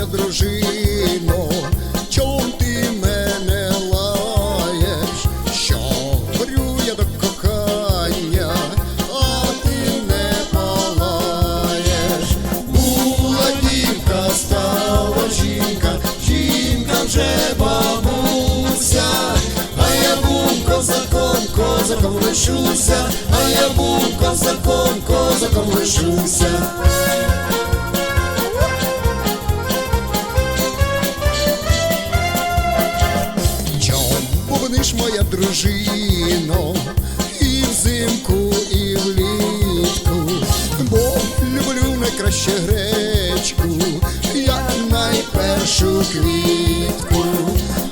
моя дружино, чом ти мене лаєш, що горю я до кохання, а ти не палаєш, була дівка, стала жінка, жінка вже бабуся, а я був козаком, козаком лишуся, а я був козаком, козаком лишуся. Бубниш моя дружино, і взимку, і влітку, бо люблю найкраще гречку, я найпершу квітку.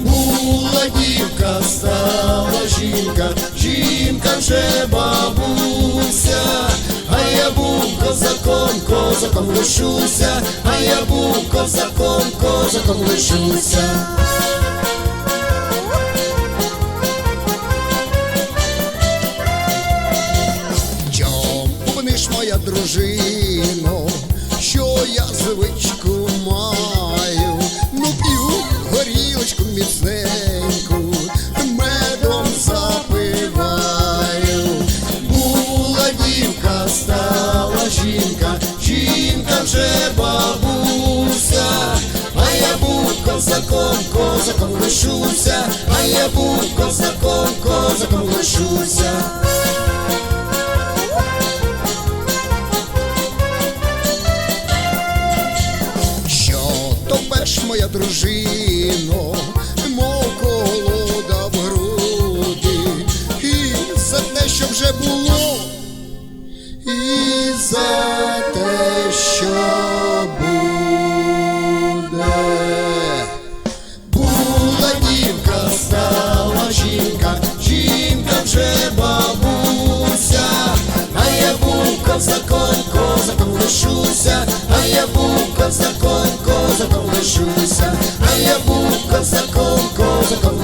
Була дівка, стала жінка, жінка вже бабуся, а я був козаком, козаком лишуся, а я був козаком, козаком лишуся. Дружино, що я звичку маю, ну п'ю горілочку міцненьку, медом запиваю. Була дівка, стала жінка, жінка вже бабуся, а я був козаком, козаком лишуся, а я був козаком, козаком лишуся. Моя дружино, мов колода в груди, і за те, що вже було, і за козаком лишуся, а я був козаком, козаком.